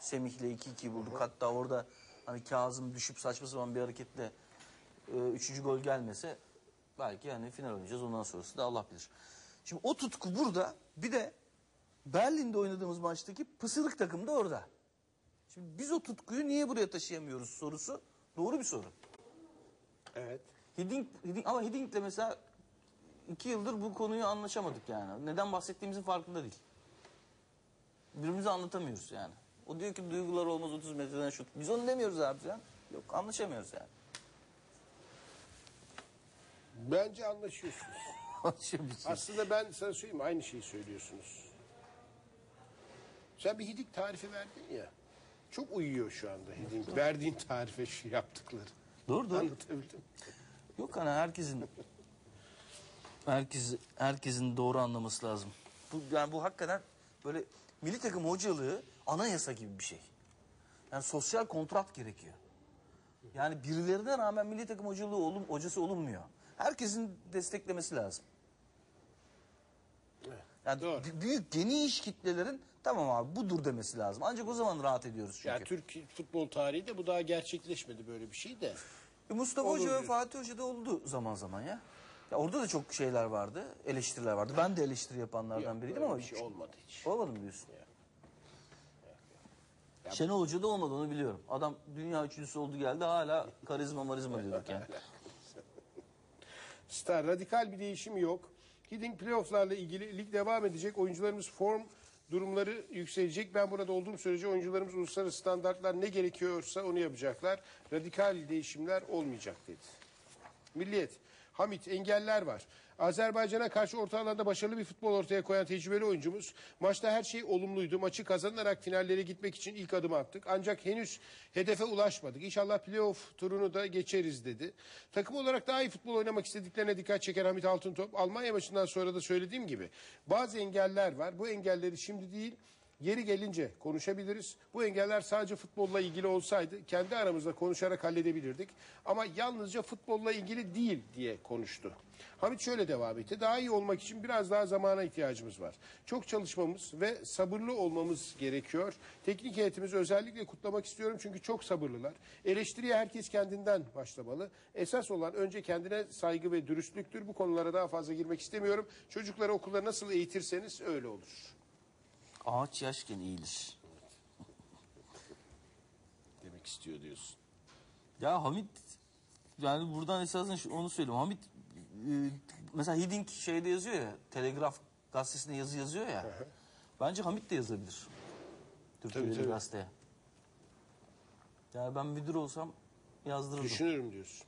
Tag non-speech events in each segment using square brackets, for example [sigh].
Semih'le 2-2 bulduk. Hatta orada hani Kazım düşüp saçma sapan bir hareketle e, üçüncü gol gelmese belki hani final oynayacağız. Ondan sonrası da Allah bilir. Şimdi o tutku burada. Bir de Berlin'de oynadığımız maçtaki pısırık takım da orada. Şimdi biz o tutkuyu niye buraya taşıyamıyoruz sorusu doğru bir soru. Evet. Hiddink, Hiddink, ama Hidding'le mesela iki yıldır bu konuyu anlaşamadık yani. Neden bahsettiğimizin farkında değil. Birbirimize anlatamıyoruz yani. O diyor ki duygular olmaz 30 metreden şut. Biz onu demiyoruz abi falan. Yok anlaşamıyoruz yani. Bence anlaşıyorsunuz. [laughs] Anlaşamıyoruz. Aslında ben sana söyleyeyim aynı şeyi söylüyorsunuz. Sen bir hidik tarifi verdin ya. Çok uyuyor şu anda hidik. Verdiğin tarife şu yaptıkları. Doğru doğru. Anlatabildim. Yok hani herkesin herkes herkesin doğru anlaması lazım. Bu yani bu hakikaten böyle milli takım hocalığı anayasa gibi bir şey. Yani sosyal kontrat gerekiyor. Yani birilerine rağmen milli takım hocalığı olum, hocası olunmuyor. Herkesin desteklemesi lazım. Yani Doğru. büyük geniş kitlelerin tamam abi budur demesi lazım. Ancak o zaman rahat ediyoruz çünkü. Ya Türk futbol tarihinde bu daha gerçekleşmedi böyle bir şey de. E, Mustafa Olur Hoca ve diyorsun. Fatih Hoca da oldu zaman zaman ya. Ya orada da çok şeyler vardı, eleştiriler vardı. Ben de eleştiri yapanlardan Yok, biriydim ama şey olmadı hiç. olmadı mı diyorsun? Şenol Hoca da olmadı onu biliyorum. Adam dünya üçüncüsü oldu geldi hala karizma marizma diyorduk yani. [laughs] Star radikal bir değişim yok. Hiddink playofflarla ilgili lig devam edecek. Oyuncularımız form durumları yükselecek. Ben burada olduğum sürece oyuncularımız uluslararası standartlar ne gerekiyorsa onu yapacaklar. Radikal değişimler olmayacak dedi. Milliyet. Hamit engeller var. Azerbaycan'a karşı orta alanda başarılı bir futbol ortaya koyan tecrübeli oyuncumuz. Maçta her şey olumluydu. Maçı kazanarak finallere gitmek için ilk adım attık. Ancak henüz hedefe ulaşmadık. İnşallah playoff turunu da geçeriz dedi. Takım olarak daha iyi futbol oynamak istediklerine dikkat çeken Hamit Altıntop. Almanya maçından sonra da söylediğim gibi bazı engeller var. Bu engelleri şimdi değil Yeri gelince konuşabiliriz. Bu engeller sadece futbolla ilgili olsaydı kendi aramızda konuşarak halledebilirdik. Ama yalnızca futbolla ilgili değil diye konuştu. Hamit şöyle devam etti. Daha iyi olmak için biraz daha zamana ihtiyacımız var. Çok çalışmamız ve sabırlı olmamız gerekiyor. Teknik heyetimizi özellikle kutlamak istiyorum çünkü çok sabırlılar. Eleştiriye herkes kendinden başlamalı. Esas olan önce kendine saygı ve dürüstlüktür. Bu konulara daha fazla girmek istemiyorum. Çocukları okulda nasıl eğitirseniz öyle olur. Ağaç yaşken eğilir. Demek istiyor diyorsun. Ya Hamit yani buradan esasen şu- onu söyleyeyim. Hamit e, mesela Hiddink şeyde yazıyor ya Telegraf gazetesinde yazı yazıyor ya. Bence Hamit de yazabilir. Türkiye'de Tabii, tabii. gazeteye. Yani ben müdür olsam yazdırırdım. Düşünürüm diyorsun.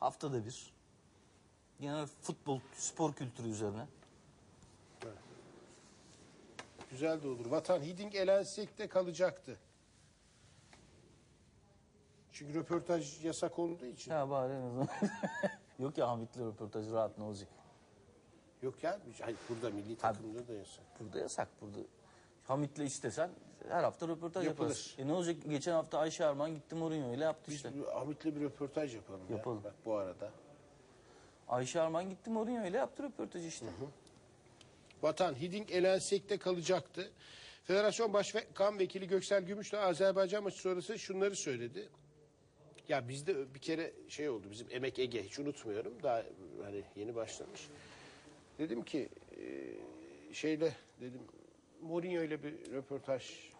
Haftada bir. Yine futbol, spor kültürü üzerine. Güzel de olur. Vatan Hiddink elensek de kalacaktı. Çünkü röportaj yasak olduğu için. Ya bari en azından. [laughs] Yok ya Hamit'le röportaj rahat ne olacak? Yok ya. Hayır, burada milli takımda da yasak. Burada yasak. Burada Hamit'le istesen her hafta röportaj Yapılır. yaparız. E ne olacak? Geçen hafta Ayşe Arman gitti Mourinho ile yaptı Biz işte. bir Ahmet'le bir röportaj yapalım. ya. Yapalım. Bak bu arada. Ayşe Arman gitti Mourinho ile yaptı röportajı işte. Vatan Hiddink elensek de kalacaktı. Federasyon Başkan Vekili Göksel Gümüş de Azerbaycan maçı sonrası şunları söyledi. Ya bizde bir kere şey oldu bizim Emek Ege hiç unutmuyorum. Daha hani yeni başlamış. Dedim ki e, şeyle dedim Mourinho ile bir röportaj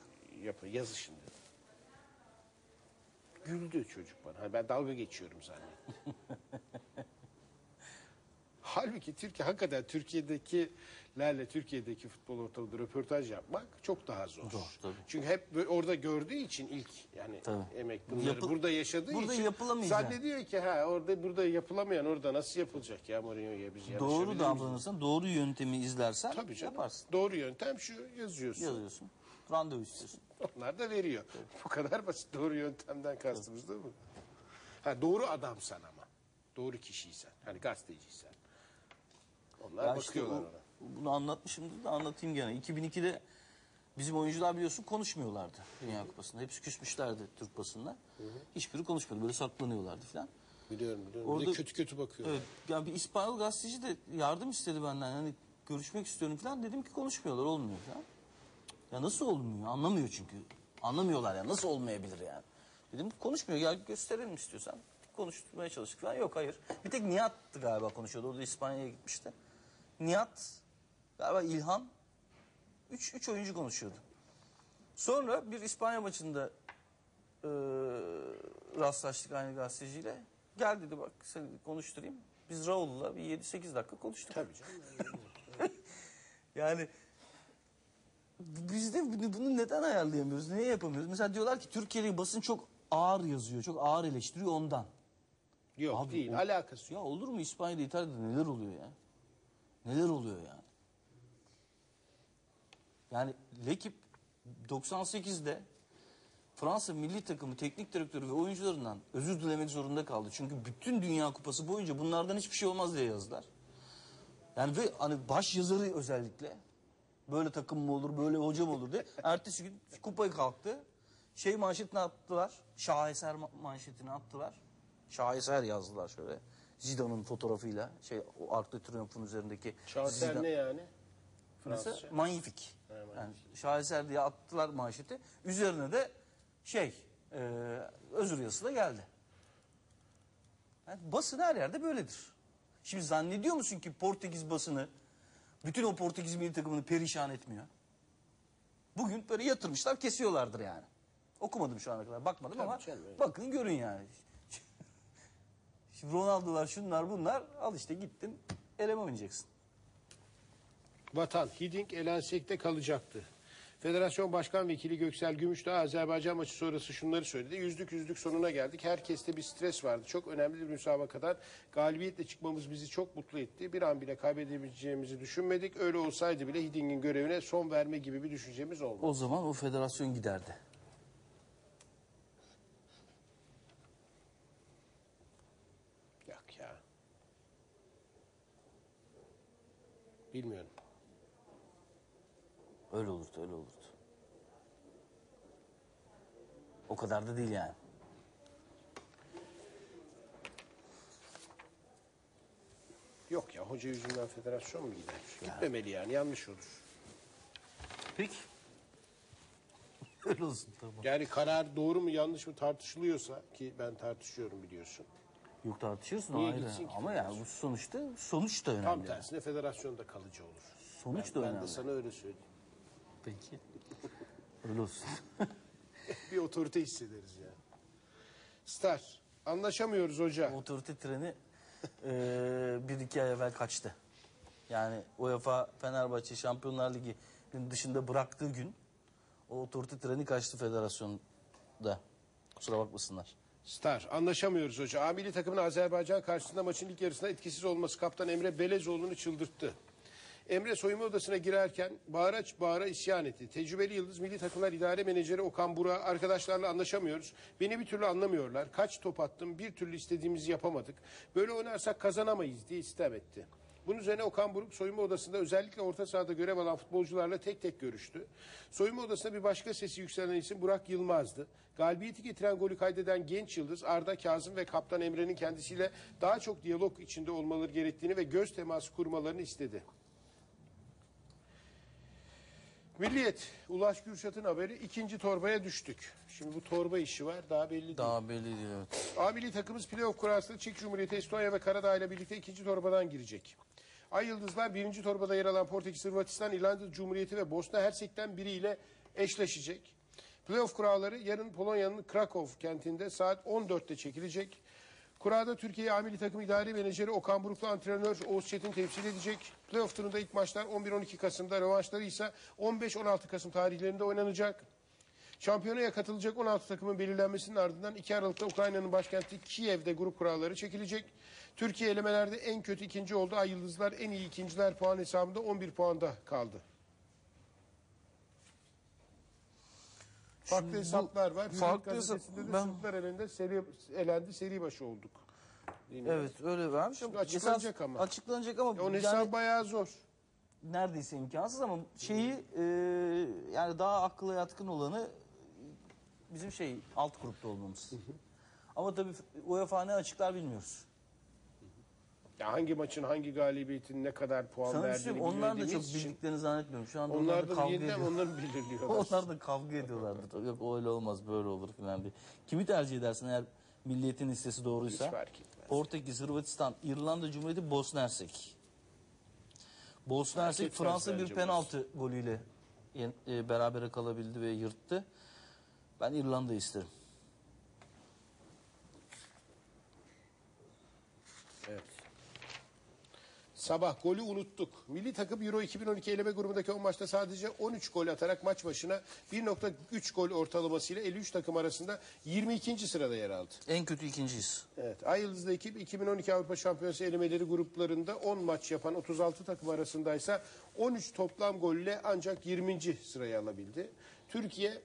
yapın yazışın dedim. Güldü çocuk bana. Hani ben dalga geçiyorum zannettim. [laughs] Halbuki Türkiye hakikaten Türkiye'dekilerle Türkiye'deki futbol ortamında röportaj yapmak çok daha zor. Zor, tabii. Çünkü hep orada gördüğü için ilk yani Tabii. emek bunları Yapı- burada yaşadığı Burada için yapılamayacak. zannediyor ki ha orada burada yapılamayan orada nasıl yapılacak ya Mourinho'ya biz Doğru yarışabilir miyiz? davranırsan, doğru yöntemi izlersen Tabii canım. yaparsın. Doğru yöntem şu yazıyorsun. Yazıyorsun. Randevu istiyorsun. Onlar da veriyor. [laughs] Bu kadar basit doğru yöntemden kastımız değil mi? Ha, doğru adamsan ama. Doğru kişiysen. Hani gazeteciysen. Onlar Ya işte bakıyorlar o- ona. Bunu anlatmışımdır da anlatayım gene. 2002'de bizim oyuncular biliyorsun konuşmuyorlardı Dünya Kupası'nda. Hepsi küsmüşlerdi Türk basında. Hiçbiri konuşmuyordu. Böyle saklanıyorlardı falan. Biliyorum biliyorum. Bir Orada- de kötü kötü bakıyor. Evet, yani bir İspanyol gazeteci de yardım istedi benden. Hani görüşmek istiyorum falan. Dedim ki konuşmuyorlar, olmuyor falan. Ya nasıl olmuyor? Anlamıyor çünkü. Anlamıyorlar ya nasıl olmayabilir yani. Dedim konuşmuyor ya gösterelim istiyorsan. Konuşturmaya çalıştık falan. Yok hayır. Bir tek Nihat'tı galiba konuşuyordu. O da İspanya'ya gitmişti. Nihat, galiba İlhan. Üç, üç oyuncu konuşuyordu. Sonra bir İspanya maçında e, rastlaştık aynı gazeteciyle. Gel dedi bak seni konuşturayım. Biz Raul'la bir 7-8 dakika konuştuk. Tabii canım. [laughs] Yani biz de bunu, neden ayarlayamıyoruz? Niye yapamıyoruz? Mesela diyorlar ki Türkiye'de basın çok ağır yazıyor. Çok ağır eleştiriyor ondan. Yok Abi, değil. o- Alakası yok. Ya olur mu İspanya'da İtalya'da neler oluyor ya? Neler oluyor yani? Yani Lekip 98'de Fransa milli takımı teknik direktörü ve oyuncularından özür dilemek zorunda kaldı. Çünkü bütün Dünya Kupası boyunca bunlardan hiçbir şey olmaz diye yazdılar. Yani ve hani baş yazarı özellikle böyle takım mı olur, böyle hoca mı olur diye. Ertesi gün kupayı kalktı. Şey manşetini attılar. Şaheser ma- manşetini attılar. Şaheser yazdılar şöyle. Zidane'ın fotoğrafıyla şey o Arc de Triomphe'un üzerindeki Şaheser Zidane- ne yani? Mesela Fransızca. Yani şaheser diye attılar manşeti. Üzerine de şey e, özür yazısı da geldi. Yani basın her yerde böyledir. Şimdi zannediyor musun ki Portekiz basını bütün o Portekiz milli takımını perişan etmiyor? Bugün böyle yatırmışlar kesiyorlardır yani. Okumadım şu ana kadar bakmadım Tabii ama canım, bakın görün yani. [laughs] Şimdi Ronaldo'lar şunlar bunlar al işte gittin eleme oynayacaksın. Vatan Hiddink Elensek'te kalacaktı. Federasyon Başkan Vekili Göksel Gümüşdağ Azerbaycan maçı sonrası şunları söyledi. Yüzlük yüzlük sonuna geldik. Herkeste bir stres vardı. Çok önemli bir müsabakadan galibiyetle çıkmamız bizi çok mutlu etti. Bir an bile kaybedebileceğimizi düşünmedik. Öyle olsaydı bile Hiddink'in görevine son verme gibi bir düşüncemiz olmadı. O zaman o federasyon giderdi. Yok ya. Bilmiyorum. Öyle olurdu, öyle olurdu. O kadar da değil yani. Yok ya hoca yüzünden federasyon mu gider? Gitmemeli yani yanlış olur. Peki. [laughs] öyle olsun tamam. Yani karar doğru mu yanlış mı tartışılıyorsa ki ben tartışıyorum biliyorsun. Yok tartışırsın Niye ayrı. gitsin ki Ama yani bu sonuçta sonuç da önemli. Tam yani. tersine federasyonda kalıcı olur. Sonuç ben, da ben önemli. de sana öyle söyleyeyim. Peki. öyle olsun. [laughs] Bir otorite hissederiz yani. Star. Anlaşamıyoruz hoca. Otorite treni eee, bir iki ay evvel kaçtı. Yani UEFA Fenerbahçe Şampiyonlar Ligi'nin dışında bıraktığı gün o otorite treni kaçtı federasyonda. Kusura bakmasınlar. Star. Anlaşamıyoruz hoca. A milli takımın Azerbaycan karşısında maçın ilk yarısında etkisiz olması kaptan Emre Belezoğlu'nu çıldırttı. Emre soyunma odasına girerken bağıra bağıra isyan etti. Tecrübeli Yıldız Milli Takımlar İdare Menajeri Okan Burak arkadaşlarla anlaşamıyoruz. Beni bir türlü anlamıyorlar. Kaç top attım bir türlü istediğimizi yapamadık. Böyle oynarsak kazanamayız diye istem etti. Bunun üzerine Okan Buruk soyunma odasında özellikle orta sahada görev alan futbolcularla tek tek görüştü. Soyunma odasında bir başka sesi yükselen isim Burak Yılmaz'dı. Galibiyeti getiren golü kaydeden genç yıldız Arda Kazım ve kaptan Emre'nin kendisiyle daha çok diyalog içinde olmaları gerektiğini ve göz teması kurmalarını istedi. Milliyet, Ulaş Gürşat'ın haberi ikinci torbaya düştük. Şimdi bu torba işi var daha belli değil. Daha belli değil evet. A milli takımımız playoff kurasında Çek Cumhuriyeti, Estonya ve Karadağ ile birlikte ikinci torbadan girecek. Ay Yıldızlar birinci torbada yer alan Portekiz, Hırvatistan, İrlanda Cumhuriyeti ve Bosna Hersek'ten biriyle eşleşecek. Playoff kuralları yarın Polonya'nın Krakow kentinde saat 14'te çekilecek. Kurada Türkiye A milli takım idari menajeri Okan Buruklu antrenör Oğuz Çetin temsil edecek. Playoff turunda ilk maçlar 11-12 Kasım'da, rövanşları ise 15-16 Kasım tarihlerinde oynanacak. Şampiyonaya katılacak 16 takımın belirlenmesinin ardından 2 Aralık'ta Ukrayna'nın başkenti Kiev'de grup kuralları çekilecek. Türkiye elemelerde en kötü ikinci oldu. Ay Yıldızlar en iyi ikinciler puan hesabında 11 puanda kaldı. Farklı Şimdi hesaplar var. Farklı hesap- gazetesinde de ben- Sırplar elinde seri, elendi seri başı olduk. Evet öyle vermiş. Şimdi açıklanacak ama. Açıklanacak ama Onun yani hesabı bayağı zor. neredeyse imkansız ama şeyi e, yani daha akılla yatkın olanı bizim şey alt grupta olmamız. Ama tabii UEFA ne açıklar bilmiyoruz. Ya hangi maçın hangi galibiyetin ne kadar puan Sana bir şey verdiğini onlar da çok bilmediğimiz için bildiklerini zannetmiyorum. Şu anda onlar, da kavga yeniden ediyor. onları [laughs] belirliyorlar. Onlar da kavga ediyorlardır. Yok öyle olmaz böyle olur filan diye. Kimi tercih edersin eğer milliyetin listesi Hiç doğruysa? fark etmez. Portekiz, Hırvatistan, İrlanda Cumhuriyeti, Bosna Hersek. Bosna Hersek etmez Fransa bir bence penaltı golüyle yen- e, berabere kalabildi ve yırttı. Ben İrlanda'yı isterim. Evet. Sabah golü unuttuk. Milli takım Euro 2012 eleme grubundaki 10 maçta sadece 13 gol atarak maç başına 1.3 gol ortalamasıyla 53 takım arasında 22. sırada yer aldı. En kötü ikinciyiz. Evet. Ay Yıldızlı ekip 2012 Avrupa Şampiyonası elemeleri gruplarında 10 maç yapan 36 takım arasındaysa 13 toplam golle ancak 20. sırayı alabildi. Türkiye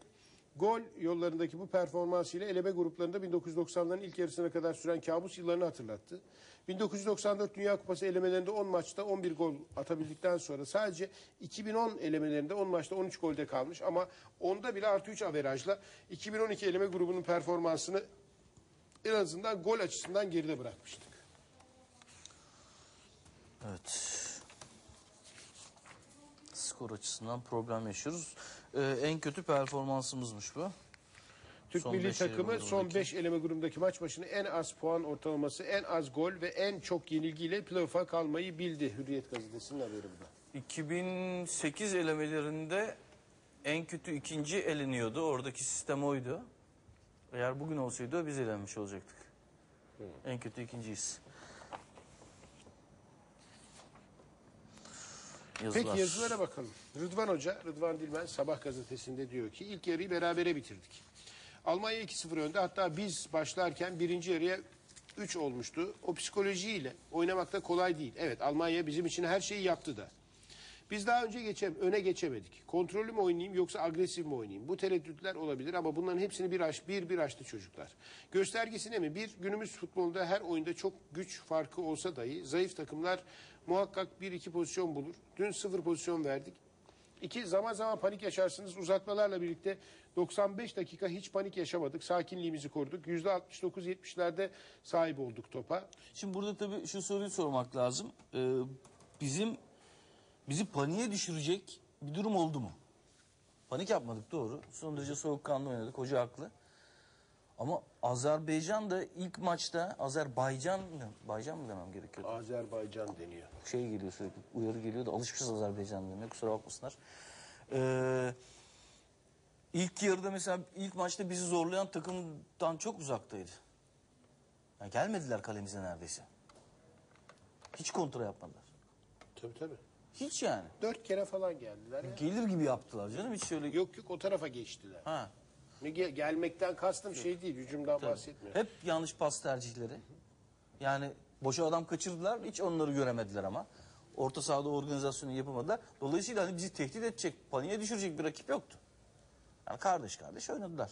gol yollarındaki bu performansıyla eleme gruplarında 1990'ların ilk yarısına kadar süren kabus yıllarını hatırlattı. 1994 Dünya Kupası elemelerinde 10 maçta 11 gol atabildikten sonra sadece 2010 elemelerinde 10 maçta 13 golde kalmış ama onda bile artı 3 averajla 2012 eleme grubunun performansını en azından gol açısından geride bırakmıştık. Evet. Skor açısından problem yaşıyoruz. Ee, en kötü performansımızmış bu. Türk Son milli takımı son grubundaki. 5 eleme grubundaki maç başına en az puan ortalaması, en az gol ve en çok yenilgiyle playoff'a kalmayı bildi. Hürriyet gazetesinin haberi bu da. 2008 elemelerinde en kötü ikinci eleniyordu. Oradaki sistem oydu. Eğer bugün olsaydı biz elenmiş olacaktık. En kötü ikinciyiz. Yazılar. Peki yazılara bakalım. Rıdvan Hoca, Rıdvan Dilmen Sabah gazetesinde diyor ki ilk yarıyı berabere bitirdik. Almanya 2-0 önde hatta biz başlarken birinci yarıya 3 olmuştu. O psikolojiyle oynamak da kolay değil. Evet Almanya bizim için her şeyi yaptı da. Biz daha önce geçem, öne geçemedik. Kontrollü mü oynayayım yoksa agresif mi oynayayım? Bu tereddütler olabilir ama bunların hepsini bir aş, bir bir açtı çocuklar. Göstergesine mi? Bir, günümüz futbolunda her oyunda çok güç farkı olsa dahi zayıf takımlar muhakkak bir iki pozisyon bulur. Dün sıfır pozisyon verdik. İki, zaman zaman panik yaşarsınız. Uzatmalarla birlikte 95 dakika hiç panik yaşamadık. Sakinliğimizi koruduk. %69-70'lerde sahip olduk topa. Şimdi burada tabii şu soruyu sormak lazım. Ee, bizim bizi paniğe düşürecek bir durum oldu mu? Panik yapmadık doğru. Son derece soğukkanlı oynadık. Hoca haklı. Ama Azerbaycan da ilk maçta Azerbaycan mı? Baycan mı demem gerekiyor? Azerbaycan deniyor. Şey geliyor sürekli uyarı geliyor da alışmışız Azerbaycan demeye kusura bakmasınlar. Ee, ilk yarıda mesela ilk maçta bizi zorlayan takımdan çok uzaktaydı. Yani gelmediler kalemize neredeyse. Hiç kontra yapmadılar. Tabii tabii. Hiç yani. Dört kere falan geldiler ya. Gelir gibi yaptılar canım hiç şöyle. Yok yok o tarafa geçtiler. Ha. Ne gelmekten kastım şey değil, hücumdan bahsetmiyorum. Hep yanlış pas tercihleri. Yani boşa adam kaçırdılar hiç onları göremediler ama. Orta sahada organizasyonu yapamadılar. Dolayısıyla hani bizi tehdit edecek, paniğe düşürecek bir rakip yoktu. Yani kardeş kardeş oynadılar.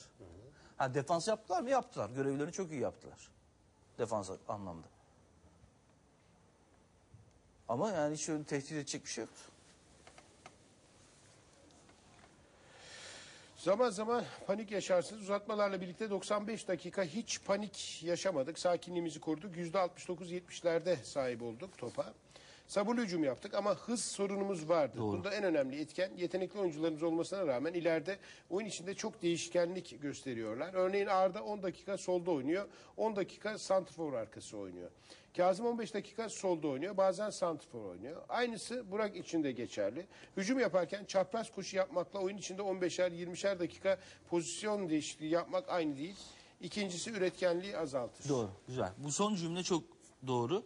Ha defans yaptılar mı? Yaptılar. Görevlerini çok iyi yaptılar. Defans anlamda. Ama yani hiç öyle tehdit edecek bir şey yoktu. Zaman zaman panik yaşarsınız. Uzatmalarla birlikte 95 dakika hiç panik yaşamadık. Sakinliğimizi koruduk. %69-70'lerde sahip olduk topa. Sabırlı hücum yaptık ama hız sorunumuz vardı. Bunda en önemli etken yetenekli oyuncularımız olmasına rağmen ileride oyun içinde çok değişkenlik gösteriyorlar. Örneğin Arda 10 dakika solda oynuyor. 10 dakika santrfor arkası oynuyor. Kazım 15 dakika solda oynuyor. Bazen santrfor oynuyor. Aynısı Burak için de geçerli. Hücum yaparken çapraz koşu yapmakla oyun içinde 15'er 20'şer dakika pozisyon değişikliği yapmak aynı değil. İkincisi üretkenliği azaltır. Doğru, güzel. Bu son cümle çok doğru.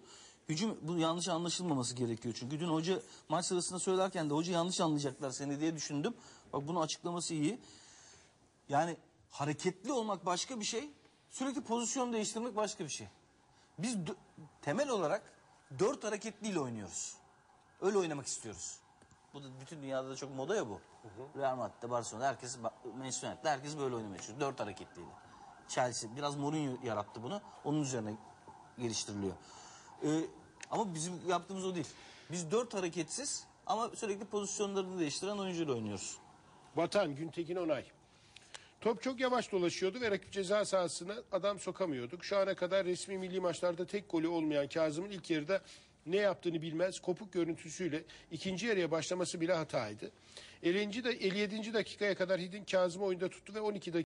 Hücum bu yanlış anlaşılmaması gerekiyor çünkü dün hoca maç sırasında söylerken de hoca yanlış anlayacaklar seni diye düşündüm. Bak bunu açıklaması iyi. Yani hareketli olmak başka bir şey, sürekli pozisyon değiştirmek başka bir şey. Biz temel olarak dört hareketliyle oynuyoruz. Öyle oynamak istiyoruz. Bu da bütün dünyada da çok moda ya bu. Real Madrid'de, Barcelona'da herkes, Manchester United'de herkes böyle oynamaya çalışıyor. Dört hareketliyle. Chelsea, biraz Mourinho yarattı bunu. Onun üzerine geliştiriliyor. Ee, ama bizim yaptığımız o değil. Biz dört hareketsiz ama sürekli pozisyonlarını değiştiren oyuncuyla oynuyoruz. Vatan Güntekin Onay. Top çok yavaş dolaşıyordu ve rakip ceza sahasına adam sokamıyorduk. Şu ana kadar resmi milli maçlarda tek golü olmayan Kazım'ın ilk yarıda ne yaptığını bilmez kopuk görüntüsüyle ikinci yarıya başlaması bile hataydı. 50. da 57. dakikaya kadar Hidin Kazım'ı oyunda tuttu ve 12 dakika